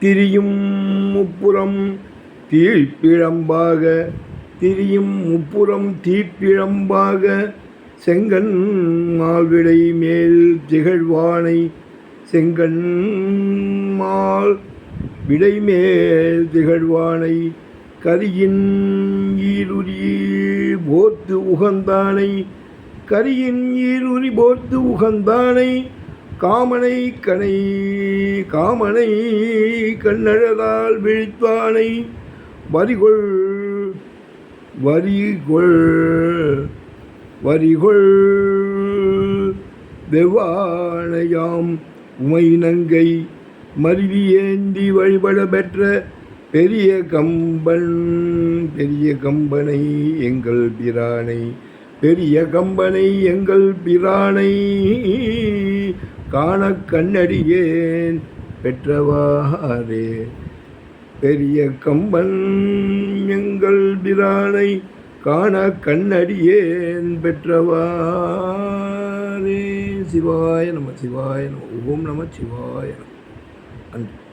திரியும் முப்புறம் தீழ்ப்பிழம்பாக திரியும் முப்புறம் தீப்பிழம்பாக செங்கன் மால்விடை மேல் திகழ்வானை செங்கன் மால் விடைமேல் திகழ்வானை கரியின் ஈருரி போர்த்து உகந்தானை கரியின் ஈருரி போர்த்து உகந்தானை காமனை கனை காமனை கண்ணழகால் விழித்தானை வரிகொள் வரிகொள் வரிகொள் வெவ்வானையாம் உமைநங்கை மருவி ஏந்தி வழிபட பெற்ற பெரிய கம்பன் பெரிய கம்பனை எங்கள் பிரானை பெரிய கம்பனை எங்கள் பிரானை. காண கண்ணடியேன் பெற்றவாறே. பெரிய கம்பன் எங்கள் பிரானை காண கண்ணடியேன் பெற்றவாரே சிவாய நம சிவாய நம ஓம் நம சிவாய நம. நன்றி.